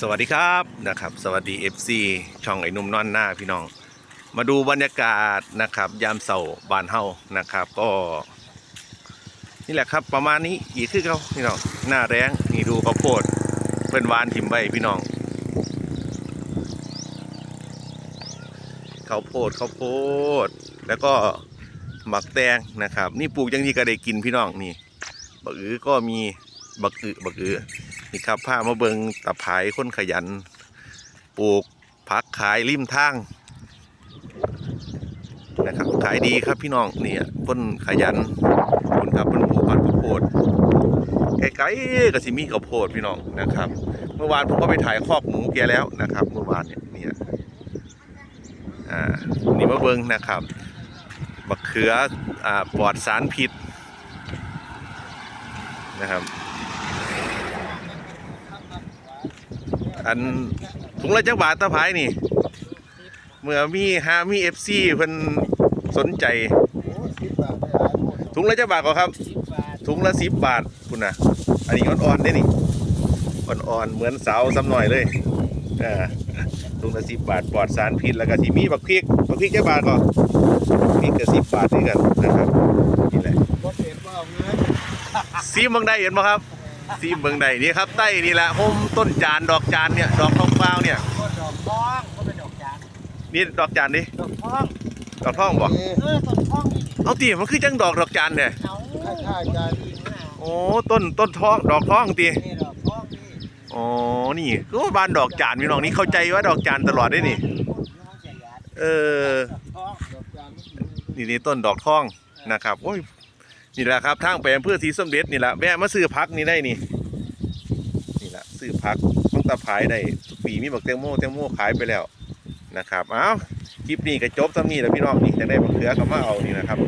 สวัสดีครับนะครับ สวัสดี FC ช่องไอ้นุ่มนอนหน้าพี่น้อง มาดูบรรยากาศนะครับ ยามเสาร์บานเฮานะครับ ก็ นี่แหละครับประมาณนี้อีกคือเขาพี่น้องหน้าแรงนี่ดูข้าวโพดเพื่อนวานถิมใบพี่น้องข้าวโพดข้าวโพด แล้วก็หมักแตงนะครับ นี่ปลูกยังนี้ก็ได้กินพี่น้องนี่บักอือก็มี บักอือบักอือนี่ครับผ้ามาเบิงตะไคร้คนขยัน ปลูกผักขายริมทางนะครับขายดีครับพี่น้องเนี่ยคนขยันคุณครับคนปลูกผักข้าวโพดไกลๆก็สิมีข้าวโพดพี่น้องนะครับ เมื่อวานผมก็ไปถ่ายคอกหมูแกแล้วนะครับ เมื่อวานเนี่ยเนี่ยอ่านี่มาเบิงนะครับบักเขืออ่าปลอดสารพิษ นะครับ อันถุงละจักบาทตะไคร้นี่ เมื่อมีหามีเอฟซีเพิ่นสนใจถุงละจักบาทก็ครับ ถุงละสิบบาทคุณนะอันนี้อ่อนๆได้นี่อ่อนๆเหมือนสาวซ้ำหน่อยเลยอ่าถุงละสิบบาทปลอดสารพิษแล้วก็ที่มีบักพริกบักพริกจักบาทก็พริกก็สิบบาทด้วยกันนะครับนี่แหละ บ่เห็นว่าเอาเงิน ซีมเมืองใดเห็นไหมครับซีมเมืองใดนี่ครับใต้นี่แหละโฮมต้นจานดอกจานเนี่ยดอกทองฟ้าวเนี่ยก็ดอกทองก็เป็นดอกจานนี่ดอกจานดิดอกทองดอกทองบ่เออต้นทองนี่เอาตีมันคือจังดอกดอกจานเนี่ยเอาค่าจานนี่นะโอ้ต้นต้นทองดอกทองตีนี่ดอกทองนี่อ๋อนี่ก็บ้านดอกจานพี่น้องนี่เข้าใจว่าดอกจานตลอดได้นี่น้องเสียยาเออดอกทองดอกจานนี่นี่ต้นดอกทองนะครับโอ้ย นี่แหละครับทางไปอำเภอสีส้มเด็ดนี่แหละแวะมาซื้อพักนี่ได้นี่นี่แหละซื้อพักต้องตะพายได้ทุกปีมีบักเตงโมเตงโมขายไปแล้วนะครับ เอ้าคลิปนี้ก็จบซ้ำนี่แล้วพี่น้องนี่จะได้บักเขือก็มาเอานี่นะครับ